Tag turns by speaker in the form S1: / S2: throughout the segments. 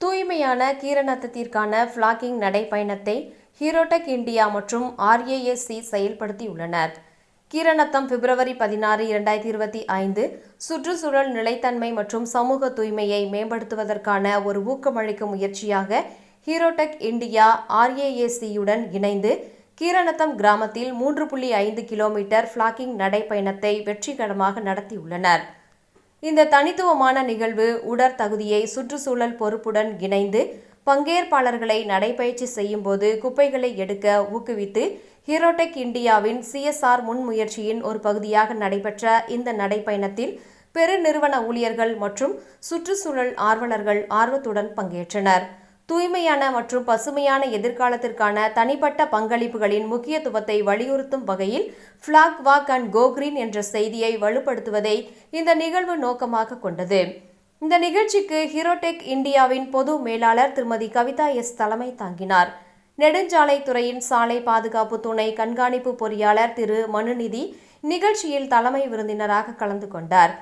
S1: தூய்மையான கீரநத்தத்திற்கான flagging நடைப்பயணத்தை ஹீரோடெக் India மற்றும் ஆர்ஏஎஸ்சி செயல்படுத்தியுள்ளனர். கீரநத்தம் பிப்ரவரி பதினாறு இரண்டாயிரத்தி இருபத்தி ஐந்து சுற்றுச்சூழல் நிலைத்தன்மை மற்றும் சமூக தூய்மையை மேம்படுத்துவதற்கான ஒரு ஊக்கமளிக்கும் முயற்சியாக ஹீரோடெக் இந்தியா ஆர்ஏஏசியுடன் இணைந்து கீரநத்தம் கிராமத்தில் மூன்று புள்ளி ஐந்து கிலோமீட்டர் ஃப்ளாகிங் நடைப்பயணத்தை வெற்றிகரமாக நடத்தியுள்ளனர். இந்த தனித்துவமான நிகழ்வு உடற்தகுதியை சுற்றுச்சூழல் பொறுப்புடன் இணைந்து பங்கேற்பாளர்களை நடைபயிற்சி செய்யும்போது குப்பைகளை எடுக்க ஊக்குவித்து ஹீரோடெக் இந்தியாவின் சிஎஸ்ஆர் முன்முயற்சியின் ஒரு பகுதியாக நடைபெற்ற இந்த நடைப்பயணத்தில் பெருநிறுவன ஊழியர்கள் மற்றும் சுற்றுச்சூழல் ஆர்வலர்கள் ஆர்வத்துடன் பங்கேற்றனர். தூய்மையான மற்றும் பசுமையான எதிர்காலத்திற்கான தனிப்பட்ட பங்களிப்புகளின் முக்கியத்துவத்தை வலியுறுத்தும் வகையில் ஃபிளாக் வாக் அண்ட் கோக்ரீன் என்ற செய்தியை வலுப்படுத்துவதை இந்த நிகழ்வு நோக்கமாக கொண்டது. இந்த நிகழ்ச்சிக்கு ஹீரோடெக் இந்தியாவின் பொது மேலாளர் திருமதி கவிதா எஸ் தலைமை தாங்கினார். நெடுஞ்சாலைத்துறையின் சாலை பாதுகாப்பு துணை கண்காணிப்பு பொறியாளர் திரு மனுநிதி நிகழ்ச்சியில் தலைமை விருந்தினராக கலந்து கொண்டார்.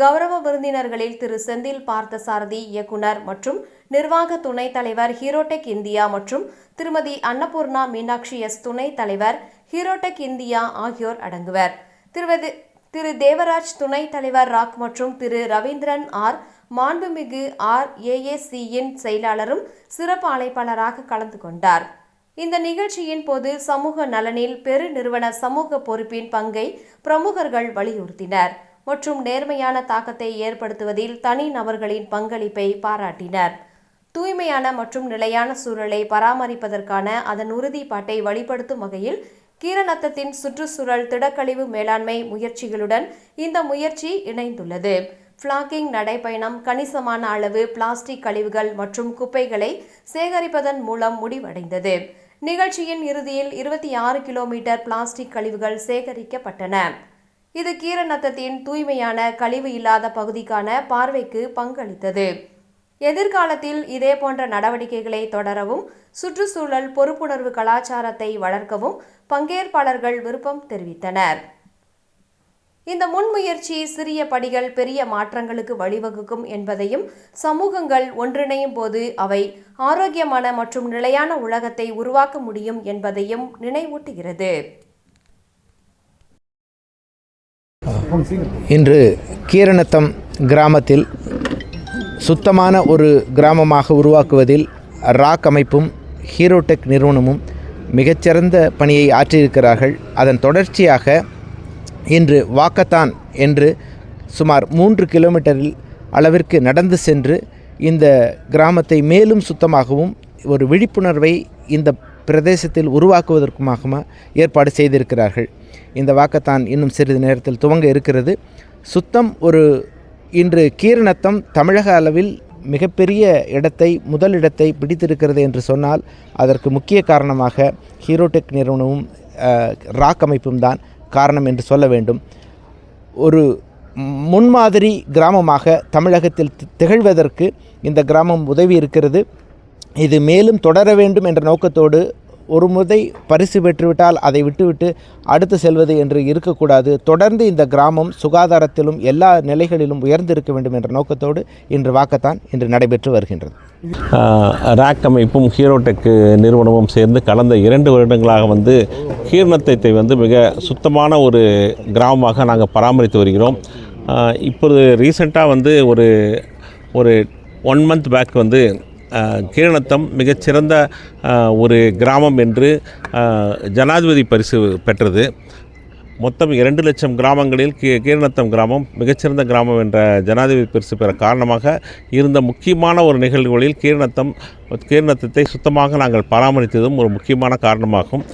S1: கௌரவ விருந்தினர்களில் திரு. செந்தில் பார்த்தசாரதி இயக்குனர் மற்றும் நிர்வாக துணைத் தலைவர் ஹீரோடெக் இந்தியா மற்றும் திருமதி அன்னபூர்ணா மீனாட்சி எஸ் துணைத் தலைவர் ஹீரோடெக் இந்தியா ஆகியோர் அடங்குவர். திருவது திரு. தேவராஜ் துணைத் தலைவர் ராக் மற்றும் திரு. ரவீந்திரன் ஆர். மாண்புமிகு ஆர். ஏஏசியின் செயலாளரும் சிறப்பு அழைப்பாளராக கலந்து கொண்டார். இந்த நிகழ்ச்சியின் போது சமூக நலனில் பெருநிறுவன சமூக பொறுப்பின் பங்கை பிரமுகர்கள் வலியுறுத்தினர். மற்றும் நேர்மையான தாக்கத்தை ஏற்படுத்துவதில் தனி நபர்களின் பங்களிப்பை பாராட்டினர். தூய்மையான மற்றும் நிலையான சூழலை பராமரிப்பதற்கான அதன் உறுதிப்பாட்டை வழிபடுத்தும் வகையில் கீரநத்தத்தின் சுற்றுச்சூழல் திடக்கழிவு மேலாண்மை முயற்சிகளுடன் இந்த முயற்சி இணைந்துள்ளது. ஃப்ளாக்கிங் நடைப்பயணம் கணிசமான அளவு பிளாஸ்டிக் கழிவுகள் மற்றும் குப்பைகளை சேகரிப்பதன் மூலம் முடிவடைந்தது. நிகழ்ச்சியின் இறுதியில் இருபத்தி ஆறு கிலோமீட்டர் பிளாஸ்டிக் கழிவுகள் சேகரிக்கப்பட்டன. இது கீரநத்தத்தின் தூய்மையான கழிவு இல்லாத பகுதிக்கான பார்வைக்கு பங்களித்தது. எதிர்காலத்தில் இதே போன்ற நடவடிக்கைகளை தொடரவும் சுற்றுச்சூழல் பொறுப்புணர்வு கலாச்சாரத்தை வளர்க்கவும் பங்கேற்பாளர்கள் விருப்பம் தெரிவித்தனர். இந்த முன்முயற்சி சிறிய படிகள் பெரிய மாற்றங்களுக்கு வழிவகுக்கும் என்பதையும் சமூகங்கள் ஒன்றிணையும் போது அவை ஆரோக்கியமான மற்றும் நிலையான உலகத்தை உருவாக்க முடியும் என்பதையும் நினைவூட்டுகிறது.
S2: இன்று கீரணத்தம் கிராமத்தில் சுத்தமான ஒரு கிராமமாக உருவாக்குவதில் ராக் அமைப்பும் ஹீரோடெக் நிறுவனமும் மிகச்சிறந்த பணியை ஆற்றியிருக்கிறார்கள். அதன் தொடர்ச்சியாக இன்று வாக்கத்தான் என்று சுமார் மூன்று கிலோமீட்டரில் அளவிற்கு நடந்து சென்று இந்த கிராமத்தை மேலும் சுத்தமாகவும் ஒரு விழிப்புணர்வை இந்த பிரதேசத்தில் உருவாக்குவதற்குமாக ஏற்பாடு செய்திருக்கிறார்கள். இந்த வாக்கத்தான் இன்னும் சிறிது நேரத்தில் துவங்க இருக்கிறது. சுத்தம் ஒரு இன்று கீரணத்தம் தமிழக அளவில் மிகப்பெரிய இடத்தை முதலிடத்தை பிடித்திருக்கிறது என்று சொன்னால் அதற்கு முக்கிய காரணமாக ஹீரோடெக் நிறுவனமும் ராக் அமைப்பும் தான் காரணம் என்று சொல்ல வேண்டும். ஒரு முன்மாதிரி கிராமமாக தமிழகத்தில் திகழ்வதற்கு இந்த கிராமம் உதவி இருக்கிறது இது மேலும் தொடர வேண்டும் என்ற நோக்கத்தோடு ஒரு முறை பரிசு பெற்றுவிட்டால் அதை விட்டுவிட்டு அடுத்து செல்வது என்று இருக்கக்கூடாது. தொடர்ந்து இந்த கிராமம் சுகாதாரத்திலும் எல்லா நிலைகளிலும் உயர்ந்திருக்க வேண்டும் என்ற நோக்கத்தோடு இன்று வாக்கத்தான் இன்று நடைபெற்று வருகின்றது.
S3: ரேக் அமைப்பும் ஹீரோடெக் நிறுவனமும் சேர்ந்து கடந்த இரண்டு வருடங்களாக வந்து கீர்ணத்தை வந்து மிக சுத்தமான ஒரு கிராமமாக நாங்கள் பராமரித்து வருகிறோம். இப்போது ரீசெண்டாக வந்து ஒரு ஒரு ஒன் மந்த் பேக் வந்து ஆஹ் மிகச்சிறந்த ஒரு கிராமம் என்று ஜனாதிபதி பரிசு பெற்றது. மொத்தம் இரண்டு லட்சம் கிராமங்களில் கீ கீரணத்தம் கிராமம் மிகச்சிறந்த கிராமம் என்ற ஜனாதிபதி பரிசு பெற காரணமாக இருந்த முக்கியமான ஒரு நிகழ்வுகளில் கீரணத்தம் கீழநத்தத்தை சுத்தமாக நாங்கள் பராமரித்ததும் ஒரு முக்கியமான காரணமாகும்.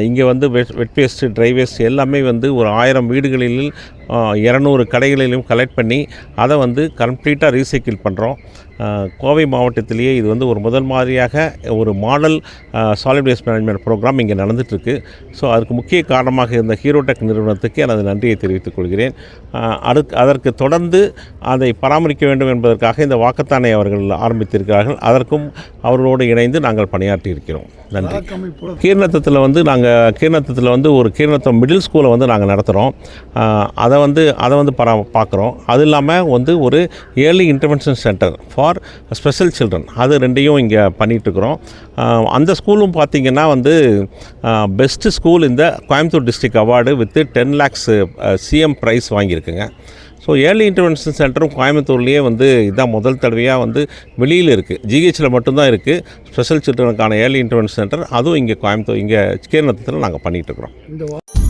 S3: இங்கே வந்து wet wet waste dry waste எல்லாமே வந்து ஒரு ஆயிரம் வீடுகளில் இரநூறு கடைகளிலும் கலெக்ட் பண்ணி அதை வந்து கம்ப்ளீட்டாக ரீசைக்கிள் பண்ணுறோம் கோவை மாவட்டத்திலேயே இது வந்து ஒரு முதல் மாதிரியாக ஒரு model solid waste management program இங்கே நடந்துகிட்ருக்கு ஸோ அதுக்கு முக்கிய காரணமாக இருந்த ஹீரோடெக் நிறுவனத்துக்கு எனது நன்றியை தெரிவித்துக் கொள்கிறேன். அதுக்கு அதற்கு தொடர்ந்து அதை பராமரிக்க வேண்டும் என்பதற்காக இந்த வாக்கத்தானை அவர்கள் ஆரம்பித்திருக்கிறார்கள். அதற்கும் அவர்களோடு இணைந்து நாங்கள் பணியாற்றி இருக்கிறோம். நன்றி. கீழ்நத்தத்தில் வந்து நாங்கள் கீழ்நத்தத்தில் வந்து ஒரு கீழ்நத்தம் மிடில் ஸ்கூலை வந்து நாங்கள் நடத்துகிறோம் அதை வந்து அதை வந்து பரா பார்க்குறோம் அது இல்லாமல் வந்து ஒரு early intervention centre for special children அது ரெண்டையும் இங்கே பண்ணிகிட்ருக்குறோம் அந்த ஸ்கூலும் பார்த்திங்கன்னா வந்து பெஸ்ட்டு ஸ்கூல் இந்த Coimbatore district award with ten lakhs CM prize வாங்கியிருக்குங்க. So early intervention சென்டரும் கோயம்புத்தூர்லேயே வந்து இதான் முதல் தடவையாக வந்து வெளியில் இருக்குது ஜிஹெச்சில் மட்டும்தான் இருக்குது ஸ்பெஷல் சில்ட்ரனுக்கான ஏர்லி இன்டர்வென்ஷன் சென்டர் அதுவும் இங்கே கோயம்புத்தூர் இங்கே கீரநத்தத்தில் நாங்கள் பண்ணிகிட்ருக்குறோம்